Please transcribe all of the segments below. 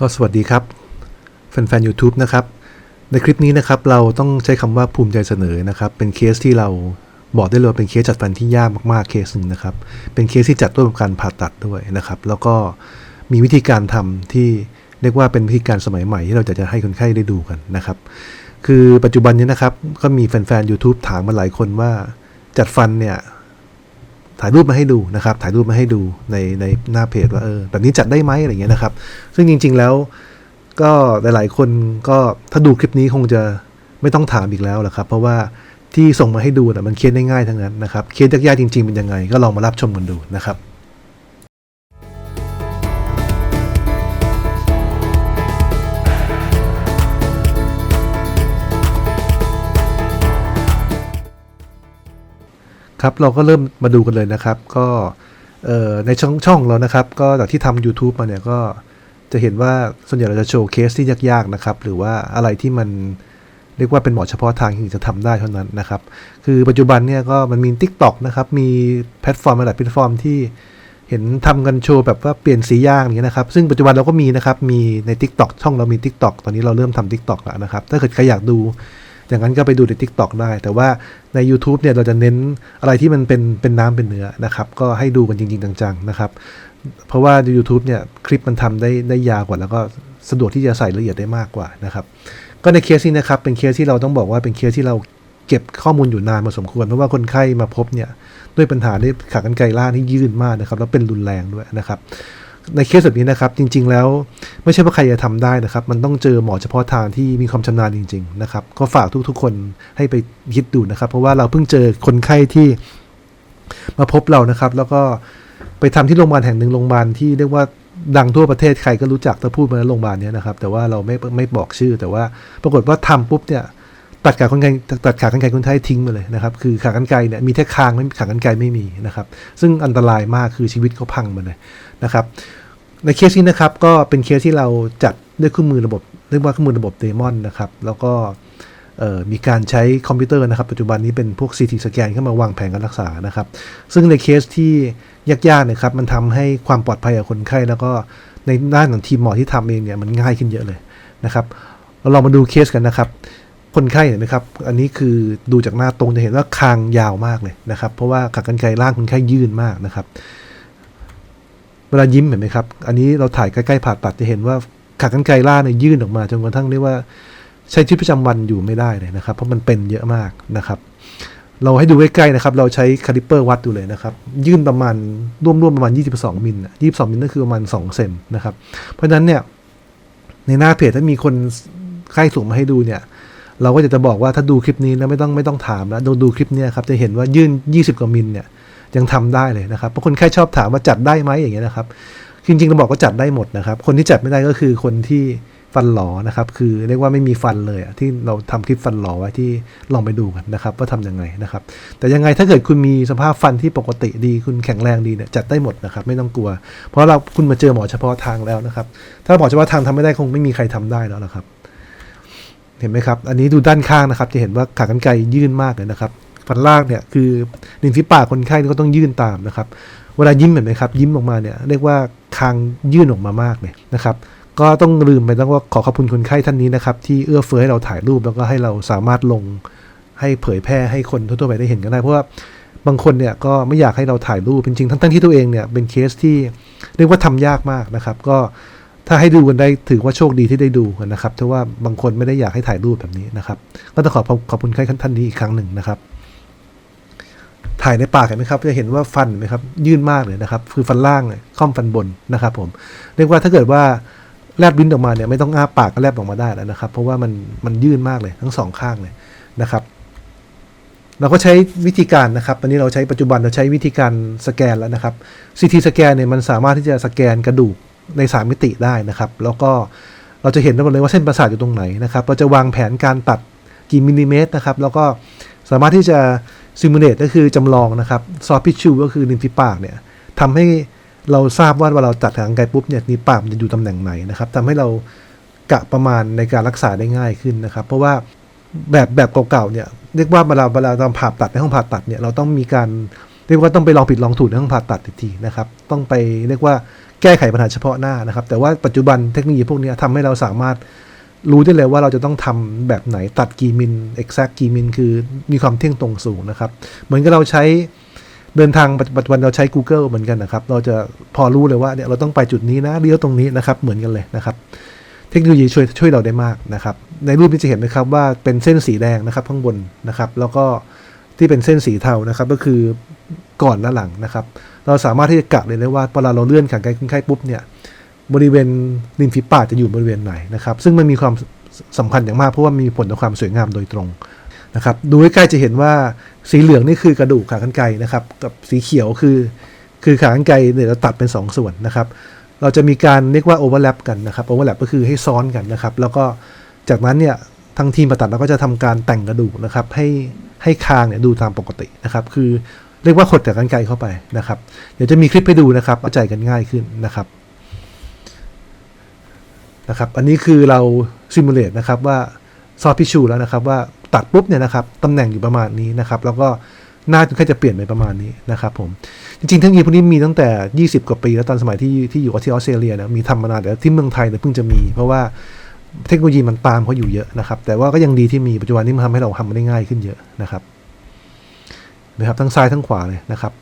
ก็สวัสดีครับ แฟนๆ YouTube นะครับ ในคลิปนี้นะครับเราต้องใช้คำว่าภูมิใจเสนอนะครับ เป็นเคสที่เราบอกได้เลยเป็นเคสจัดฟันที่ยากมากๆเคสหนึ่งนะครับ เป็นเคสที่จัดร่วมกับการผ่าตัดด้วยนะครับ แล้วก็มีวิธีการทำที่เรียกว่าเป็นวิธีการสมัยใหม่ที่เราจะจะให้คนไข้ได้ดูกันนะครับ คือปัจจุบันนี้นะครับก็มีแฟนๆ YouTube ถามมาหลายคนว่าจัดฟันเนี่ย ถ่ายรูปมาให้ดูนะครับถ่ายรูปมาให้ดูในในหน้าเพจว่าเออแบบนี้จัดได้ไหมอะไรเงี้ยนะครับ ซึ่งจริง ๆแล้วก็หลายๆคนก็ถ้าดูคลิปนี้คงจะไม่ต้องถามอีกแล้วแหละครับ เพราะว่าที่ส่งมาให้ดูนะมันเคสได้ง่ายทั้งนั้นนะครับเคสยากๆจริงๆเป็นยังไง ก็ลองมารับชมกันดูนะครับ ครับเราก็เริ่มมาดูกันเลยนะครับ ก็ในช่องช่องเรานะครับ ก็จากที่ทำ YouTube มาเนี่ยก็จะเห็นว่าส่วนใหญ่เราจะโชว์เคสที่ยากๆนะครับ หรือว่าอะไรที่มันเรียกว่าเป็นหมอเฉพาะทางที่จะทำได้เท่านั้นนะครับ คือปัจจุบันเนี่ยก็มันมี Tik t o อกนะครับ มีแพลตฟอร์มหลายแพลตฟอร์มที่เห็นทำกันโชว์แบบว่าเปลี่ยนสีย่างอย่างนี้ยนะครับ ซึ่งปัจจุบันเราก็มีนะครับ มีใน Tik t o อกช่องเรามี Tik t o อกตอนนี้เราเริ่มทำ Tik t o อกแล้วนะครับ ถ้าเกิดใครอยากดู อย่างนั้นก็ไปดูใน Tik t o อกได้ แต่ว่าใน YouTube เนี่ยเราจะเน้นอะไรที่มันเป็นเป็นน้ำเป็นเนื้อนะครับ ก็ให้ดูกันจริง ๆ จังๆนะครับ เพราะว่า YouTube เนี่ยคลิปมันทำได้ได้ยาวกว่า แล้วก็สะดวกที่จะใส่ละเอียดได้มากกว่านะครับก็ในเคสนี้นะครับเป็นเคสที่เราต้องบอกว่าเป็นเคสที่เราเก็บข้อมูลอยู่นานพอสมควร เพราะว่าคนไข้มาพบเนี่ยด้วยปัญหาด้วยขากรรไกรล่าที่ยื่นมากนะครับ แล้วเป็นรุนแรงด้วยนะครับ ในเคสแบบนี้นะครับ จริง ๆ แล้วไม่ใช่ว่าใครจะทำได้นะครับ มันต้องเจอหมอเฉพาะทางที่มีความชำนาญจริง ๆ นะครับ ก็ฝากทุกๆคนให้ไปคิดดูนะครับ เพราะว่าเราเพิ่งเจอคนไข้ที่มาพบเรานะครับ แล้วก็ไปทำที่โรงพยาบาลแห่งหนึ่งโรงพยาบาลที่เรียกว่าดังทั่วประเทศใครก็รู้จักถ้าพูดมาแล้วโรงพยาบาลนี้นะครับ แต่ว่าเราไม่ไม่บอกชื่อ แต่ว่าปรากฏว่าทำปุ๊บเนี่ยตัดขาคนไข้ตัดขากรรไกรคนไข้ทิ้งไปเลยนะครับ คือขากรรไกรเนี่ยมีแค่คางไม่ขากรรไกรไม่มีนะครับ ซึ่งอันตรายมากคือชีวิตเขาพังหมาเลยนะครับ ในเคสนี้นะครับก็เป็นเคสที่เราจัดด้วยเครื่องมือระบบเรียกว่าเครื่องมือระบบเดมอนนะครับ แล้วก็มีการใช้คอมพิวเตอร์นะครับ ปัจจุบันนี้เป็นพวก CT สแกนเข้ามาวางแผนการรักษานะครับ ซึ่งในเคสที่ยากๆนะครับ มันทำให้ความปลอดภัยกับคนไข้ แล้วก็ในด้านของทีมหมอที่ทำเองเนี่ยมันง่ายขึ้นเยอะเลยนะครับเราลองมาดูเคสกันนะครับ คนไข้เห็นไหมครับ อันนี้คือดูจากหน้าตรงจะเห็นว่าคางยาวมากเลยนะครับ เพราะว่าขากรรไกรล่างคนไข้ยื่นมากนะครับ วลายิ้มเห็นไหมครับ อันนี้เราถ่ายใกล้ๆผ่าตัดจะเห็นว่าขากรรไกรล่าเนี่ยยื่นออกมาจนกระทั่งเรียกว่าใช้ชีวิตประจำวันอยู่ไม่ได้เลยนะครับ เพราะมันเป็นเยอะมากนะครับ เราให้ดูใกล้ๆนะครับ เราใช้คาลิปเปอร์วัดดูเลยนะครับ ยื่นประมาณร่วมๆประมาณ 22มิล22มิลนั่นคือประมาณ 2 เซนนะครับ เพราะฉะนั้นเนี่ยในหน้าเพจถ้ามีคนไข้ส่งมาให้ดูเนี่ย เราก็จะจะบอกว่าถ้าดูคลิปนี้นะไม่ต้องไม่ต้องถามแล้วดูดูคลิปเนี้ครับจะเห็นว่ายื่น 20 กว่ามิลเนี่ย ยังทำได้เลยนะครับเพราะคนไข้ชอบถามว่าจัดได้ไหมอย่างเงี้ยนะครับ จริงๆเราบอกว่าจัดได้หมดนะครับ คนที่จัดไม่ได้ก็คือคนที่ฟันหลอนะครับ คือเรียกว่าไม่มีฟันเลยที่เราทำคลิปฟันหลอไว้ที่ลองไปดูกันนะครับ ว่าทำยังไงนะครับ แต่ยังไงถ้าเกิดคุณมีสภาพฟันที่ปกติดีคุณแข็งแรงดีเนี่ยจัดได้หมดนะครับ ไม่ต้องกลัว เพราะเราคุณมาเจอหมอเฉพาะทางแล้วนะครับ ถ้าหมอเฉพาะทางทำไม่ได้คงไม่มีใครทำได้แล้วนะครับ เห็นไหมครับ อันนี้ดูด้านข้างนะครับ จะเห็นว่าขากรรไกรยื่นมากเลยนะครับ ฟันล่างเนี่ยคือริมฝีปากคนไข้ก็ต้องยื่นตามนะครับ เวลายิ้มเห็นไหมครับ ยิ้มออกมาเนี่ยเรียกว่าคางยื่นออกมามากเลยนะครับก็ต้องลืมไปต้องว่าขอขอบคุณคนไข้ท่านนี้นะครับ ที่เอื้อเฟื้อให้เราถ่ายรูปแล้วก็ให้เราสามารถลงให้เผยแพร่ให้คนทั่วๆไปได้เห็นกันได้ เพราะว่าบางคนเนี่ยก็ไม่อยากให้เราถ่ายรูปจริงๆทั้งๆที่ตัวเองเนี่ยเป็นเคสที่เรียกว่าทำยากมากนะครับ ก็ถ้าให้ดูกันได้ถือว่าโชคดีที่ได้ดูกันนะครับเพราะว่าบางคนไม่ได้อยากให้ถ่ายรูปแบบนี้นะครับ ก็ต้องขอขอบคุณใครท่านนี้อีกครั้งหนึ่งนะครับ ถ่ายในปากเห็นไหมครับจะเห็นว่าฟันเห็นไหมครับยื่นมากเลยนะครับ คือฟันล่างเลยค่อมฟันบนนะครับ ผมเรียกว่าถ้าเกิดว่าแลบลิ้นออกมาเนี่ยไม่ต้องอ้าปากก็แลบออกมาได้แล้วนะครับ เพราะว่ามันมันยื่นมากเลยทั้งสองข้างเลยนะครับ เราก็ใช้วิธีการนะครับอันนี้เราใช้ปัจจุบันเราใช้วิธีการสแกนแล้วนะครับ CT สแกนเนี่ยมันสามารถที่จะสแกนกระดูกในสามมิติได้นะครับ แล้วก็เราจะเห็นได้หมดเลยว่าเส้นประสาทอยู่ตรงไหนนะครับ เราจะวางแผนการตัดกี่มิลลิเมตรนะครับ แล้วก็ สามารถที่จะซิมูเลตก็คือจำลองนะครับซอฟพิชูก็คือริมฝีปากเนี่ยทำให้เราทราบว่าเวลาเราตัดทางไกลปุ๊บเนี่ยนิ้วปากมันจะอยู่ตำแหน่งไหนนะครับทำให้เรากะประมาณในการรักษาได้ง่ายขึ้นนะครับ เพราะว่าแบบแบบเก่าๆเนี่ยเรียกว่าเวลาเวลาเราผ่าตัดในห้องผ่าตัดเนี่ยเราต้องมีการเรียกว่าต้องไปลองผิดลองถูกในห้องผ่าตัดทีนะครับ ต้องไปเรียกว่าแก้ไขปัญหาเฉพาะหน้านะครับ แต่ว่าปัจจุบันเทคโนโลยีพวกนี้ทำให้เราสามารถ รู้ได้เลยว่าเราจะต้องทำแบบไหนตัดกี่มิล exact กี่มิล คือมีความเที่ยงตรงสูงนะครับ เหมือนกับเราใช้เดินทางปัจจุบันเราใช้ Google เหมือนกันนะครับ เราจะพอรู้เลยว่าเนี่ยเราต้องไปจุดนี้นะเลี้ยวตรงนี้นะครับ เหมือนกันเลยนะครับ เทคโนโลยีช่วยช่วยเราได้มากนะครับ ในรูปนี้จะเห็นนะครับว่าเป็นเส้นสีแดงนะครับข้างบนนะครับ แล้วก็ที่เป็นเส้นสีเทานะครับ ก็คือก่อนและหลังนะครับ เราสามารถที่จะกะเลยได้ว่าเวลาเราเลื่อนขางไกลคนไข้ปุ๊บเนี่ย บริเวณริมฝีปากจะอยู่บริเวณไหนนะครับ ซึ่งมันมีความสำคัญอย่างมากเพราะว่ามีผลต่อความสวยงามโดยตรงนะครับดูใกล้ๆจะเห็นว่าสีเหลืองนี่คือกระดูกขากรรไกรนะครับ กับสีเขียวคือ คือขากรรไกรเนี่ยเราตัดเป็น 2 ส่วนนะครับ เราจะมีการเรียกว่าโอเวอร์แลปกันนะครับโอเวอร์แลปก็คือให้ซ้อนกันนะครับ แล้วก็จากนั้นเนี่ยทางทีมผ่าตัดเราก็จะทำการแต่งกระดูกนะครับให้ให้คางเนี่ยดูตามปกตินะครับ คือเรียกว่าขดจากกรรไกรเข้าไปนะครับ เดี๋ยวจะมีคลิปให้ดูนะครับเข้าใจกันง่ายขึ้นนะครับ นะครับ อันนี้คือเราซิมูเลตนะครับว่าซอฟพิชูแล้วนะครับว่าตัดปุ๊บเนี่ยนะครับตำแหน่งอยู่ประมาณนี้นะครับ แล้วก็หน้าคนไข้จะเปลี่ยนไปประมาณนี้นะครับผม จริงๆเทคโนโลยีพวกนี้มีตั้งแต่ 20 กว่าปี แล้วตอนสมัยที่ที่อยู่ที่ออสเตรเลียนะมีทำมานานแต่ที่เมืองไทยเนี่ยเพิ่งจะมี เพราะว่าเทคโนโลยีมันตามเขาอยู่เยอะนะครับ แต่ว่าก็ยังดีที่มีปัจจุบันนี้มันทำให้เราทำมันได้ง่ายขึ้นเยอะนะครับนะครับทั้งซ้ายทั้งขวาเลยนะครับ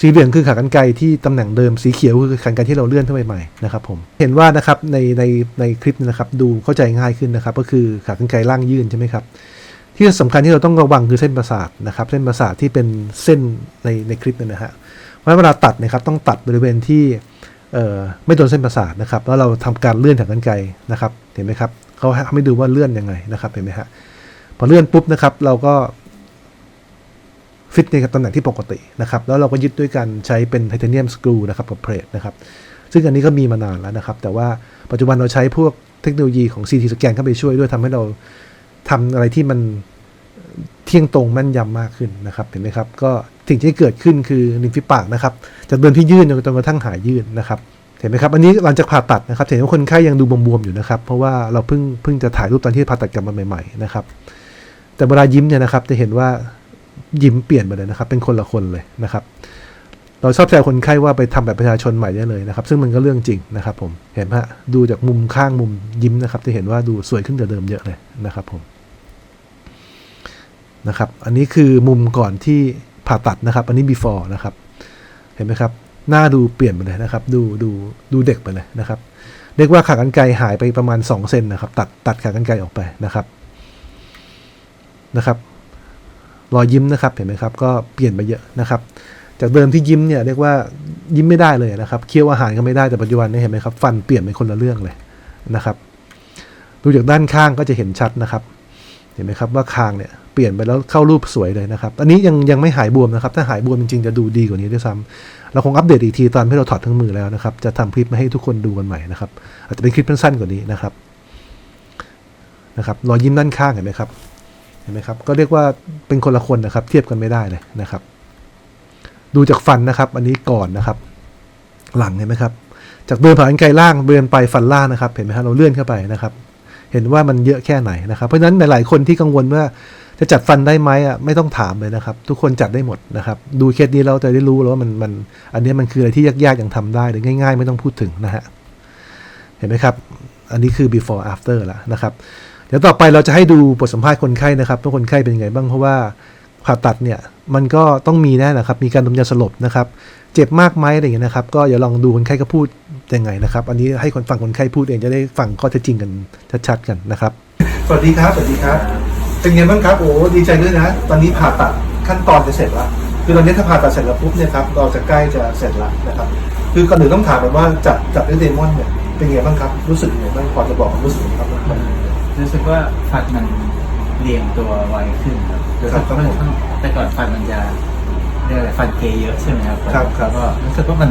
สีเหลืองคือขากรรไกรที่ตำแหน่งเดิมสีเขียวคือขากรรไกรที่เราเลื่อนขึ้นไปใหม่นะครับผมเห็นว่านะครับในในในคลิปนะครับดูเข้าใจง่ายขึ้นนะครับก็คือขากรรไกรล่างยื่นใช่ไหมครับที่สำคัญที่เราต้องระวังคือเส้นประสาทนะครับเส้นประสาทที่เป็นเส้นในในคลิปนี่ยนะฮะเพราะเวลาตัดนะครับต้องตัดบริเวณที่ไม่โดนเส้นประสาทนะครับแล้วเราทำการเลื่อนขากรรไกรนะครับเห็นไหมครับเขาให้ดูว่าเลื่อนยังไงนะครับเห็นไหมฮะพอเลื่อนปุ๊บนะครับเราก็ ฟิตในตำแหน่งที่ปกตินะครับแล้วเราก็ยึดด้วยการใช้เป็นไทเทเนียมสกรูนะครับกับเพลทนะครับซึ่งอันนี้ก็มีมานานแล้วนะครับ แต่ว่าปัจจุบันเราใช้พวกเทคโนโลยีของ CT สแกนเข้าไปช่วยด้วยทำให้เราทำอะไรที่มันเที่ยงตรงแม่นยำมากขึ้นนะครับเห็นไหมครับ ก็สิ่งที่เกิดขึ้นคือริมฝีปากนะครับจากเดิมที่ยื่นจนกระทั่งหายยื่นนะครับเห็นไหมครับอันนี้หลังจากผ่าตัดนะครับเห็นว่าคนไข้ยังดูบวมๆอยู่นะครับ เพราะว่าเราเพิ่งเพิ่งจะถ่ายรูปตอนที่ผ่าตัดกลับมาใหม่ๆนะครับแต่เวลายิ้มเนี่ยนะครับจะเห็นว่า ยิ้มเปลี่ยนไปเลยนะครับ เป็นคนละคนเลยนะครับ เราชอบใจคนไข้ว่าไปทำแบบประชาชนใหม่ได้เลยนะครับ ซึ่งมันก็เรื่องจริงนะครับ ผมเห็นไหมฮะดูจากมุมข้างมุมยิ้มนะครับ จะเห็นว่าดูสวยขึ้นจากเดิมเยอะเลยนะครับ ผมนะครับ อันนี้คือมุมก่อนที่ผ่าตัดนะครับ อันนี้ before นะครับ เห็นไหมครับ หน้าดูเปลี่ยนไปเลยนะครับ ดูดูดูเด็กไปเลยนะครับ เรียกว่าขากรรไกรหายไปประมาณ2เซนนะครับ ตัดตัดขากรรไกรออกไปนะครับ นะครับ รอยยิ้มนะครับเห็นไหมครับก็เปลี่ยนไปเยอะนะครับ จากเดิมที่ยิ้มเนี่ยเรียกว่ายิ้มไม่ได้เลยนะครับเคี้ยวอาหารก็ไม่ได้แต่ปัจจุบันนี้เห็นไหมครับฟันเปลี่ยนเป็นคนละเรื่องเลยนะครับ ดูจากด้านข้างก็จะเห็นชัดนะครับ เห็นไหมครับว่าคางเนี่ยเปลี่ยนไปแล้วเข้ารูปสวยเลยนะครับ อันนี้ยังยังไม่หายบวมนะครับ ถ้าหายบวมจริงๆจะดูดีกว่านี้ด้วยซ้ำเราคงอัปเดตอีกทีตอนที่เราถอดทั้งมือแล้วนะครับ จะทำคลิปมาให้ทุกคนดูกันใหม่นะครับ อาจจะเป็นคลิปสั้นๆกว่านี้นะครับ นะครับ รอยยิ้มด้านข้างเห็นไหมครับ เห็นไหมครับ ก็เรียกว่าเป็นคนละคนนะครับ เทียบกันไม่ได้เลยนะครับ ดูจากฟันนะครับ อันนี้ก่อนนะครับ หลังเห็นไหมครับ จากเดินผ่านไกลล่างเดินไปฟันล่างนะครับ เห็นไหมครับเราเลื่อนเข้าไปนะครับ เห็นว่ามันเยอะแค่ไหนนะครับ เพราะฉะนั้นหลาย ๆ คนที่กังวลว่าจะจัดฟันได้ไหมอะไม่ต้องถามเลยนะครับ ทุกคนจัดได้หมดนะครับ ดูเคสนี้เราจะได้รู้แล้วว่ามันมันอันนี้มันคืออะไรที่ยากๆยังทำได้หรือง่าย ๆ ไม่ต้องพูดถึงนะฮะเห็นไหมครับ อันนี้คือ before after ละนะครับ ดี๋ยวต่อไปเราจะให้ดูบทสัมภาษณ์คนไข้นะครับว่าคนไข้เป็นยังไงบ้างเพราะว่าผ่าตัดเนี่ยมันก็ต้องมีแน่นะครับ มีการดมยาสลบนะครับ เจ็บมากไหมอะไรอย่างเงี้ยนะครับ ก็อย่าลองดูคนไข้ก็พูดยังไงนะครับ อันนี้ให้คนฟังคนไข้พูดเองจะได้ฟังข้อเท็จจริงกันชัดๆกันนะครับ สวัสดีครับสวัสดีครับ เป็นไงบ้างครับโอ้ดีใจด้วยนะ ตอนนี้ผ่าตัดขั้นตอนจะเสร็จแล้วคือตอนนี้ถ้าผ่าตัดเสร็จแล้วปุ๊บเนี่ยครับเราจะใกล้จะเสร็จแล้วนะครับ คือก่อนอื่นต้องถามแบบว่าจับจับด้วยเดมอนเนี่ยเป็นไงบ้างครับรู้สึกยังไงบ้างพอจะบอกความรู้สึกครับมัน รู้สึกว่าฟันมันเรียงตัวไวขึ้นครับรู้สึกว่ามันครับผมแต่ก่อนฟันมันจะเรียกอะไรฟันเกยเยอะใช่ไหมครับครับครับ แล้วก็รู้สึกว่ามัน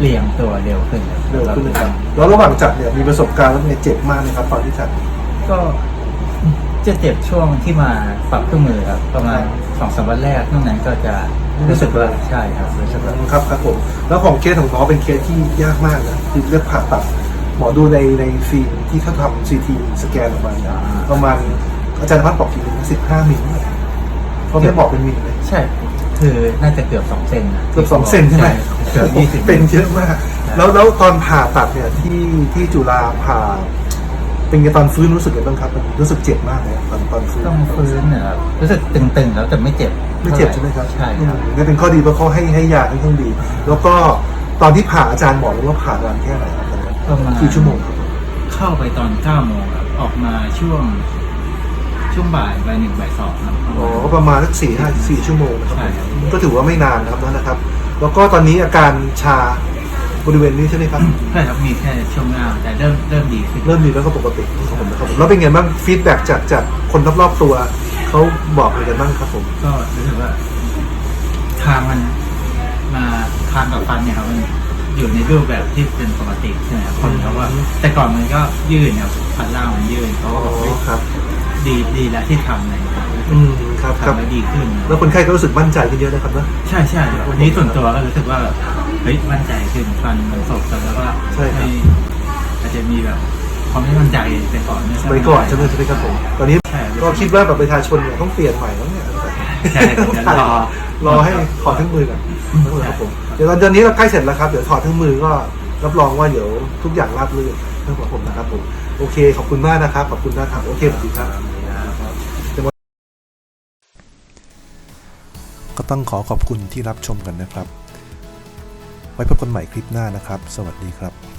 เรียงตัวเร็วขึ้นครับเร็วขึ้นนะครับแล้วระหว่างจับเนี่ยมีประสบการณ์แล้วเนี่ยเจ็บมากไหมครับตอนที่จับก็จะเจ็บช่วงที่มาปรับเครื่องมือครับ ประมาณสองสามวันแรกนอกนั้นก็จะรู้สึกว่าใช่ครับรู้สึกว่า ครับครับผม แล้วของเคสของน้องเป็นเคสที่ยากมากนะคือเลือกผ่าตัด หมอดูในในฟิล์มที่เขาทำซีทีสแกนออกมาเนี่ยประมาณอาจารย์พัฒน์บอกทีสิบห้ามิลเขาไม่บอกเป็นมิลเลย ใช่ คือน่าจะเกือบสองเซนนะเกือบสองเซนใช่ไหมเกือบยี่สิบเป็นเยอะมาก แล้วแล้วตอนผ่าตัดเนี่ยที่ที่จุฬาผ่า เป็นไงตอนฟื้นรู้สึกยังไงบ้างครับมันรู้สึกเจ็บมากเลยตอนตอนฟื้นต้องฟื้นเนี่ยครับรู้สึกตึงๆแล้วแต่ไม่เจ็บไม่เจ็บใช่ไหมครับใช่ครับอืมนี่เป็นข้อดีเพราะเขาให้ให้ยาค่อนข้างดี แล้วก็ตอนที่ผ่าอาจารย์บอกเลยว่าผ่านานแค่ไหนครับตอนนั้น ประมาณกี่ชั่วโมงครับเข้าไปตอนเก้าโมงครับออกมาช่วง ช่วงบ่ายบ่ายหนึ่งบ่ายสองครับอ๋อก็ประมาณสักสี่ห้าสี่ชั่วโมงนะครับใช่ครับ ก็ถือว่าไม่นานนะครับนั่นนะครับ แล้วก็ตอนนี้อาการชาบริเวณนี้ใช่ไหมครับ ใช่ครับมีแค่ช่วงหน้าแต่เริ่มเริ่มดีขึ้น เริ่มดีแล้วก็ปกติครับผมนะครับผมแล้วเป็นไงบ้างฟีดแบ็กจากจากคนรอบๆตัวเขาบอกอะไรกันบ้างครับผม ก็รู้สึกว่า ทางมันมาทางกับฟันเนี่ยครับมัน อยู่ในรูปแบบที่เป็นปกติใช่ไหมครับคนเขาว่า แต่ก่อนมันก็ยืนครับฟันล่างมันยืนเขาก็บอกเฮ้ยครับ ดีดีแล้วที่ทำอะไรอย่างเลยอืมครับครับ ทำแล้วดีขึ้น แล้วคนไข้ก็รู้สึกมั่นใจขึ้นเยอะนะครับนะใช่ใช่วันนี้ส่วนตัวก็รู้สึกว่าแบบเฮ้ยมั่นใจขึ้นฟันมันสดแล้วก็ใช่ครับ ไม่อาจจะมีแบบความไม่มั่นใจไปก่อนเนี่ยไปก่อนใช่ไหมใช่ไหมครับผมตอนนี้ใช่ก็คิดว่าแบบประชาชนเนี่ยต้องเปลี่ยนใหม่แล้วเนี่ยใช่ครับเดี๋ยวรอ รอให้ถอดทั้งมือก่อนครับผมเดี๋ยวตอนนี้เราใกล้เสร็จแล้วครับ เดี๋ยวถอดทั้งมือก็รับรองว่าเดี๋ยวทุกอย่างราบรื่นเรื่องของผมนะครับผม โอเค ขอบคุณมากนะครับ ขอบคุณนะครับ โอเคสวัสดีครับ ก็ต้องขอขอบคุณที่รับชมกันนะครับ ไว้พบกันใหม่คลิปหน้านะครับ สวัสดีครับ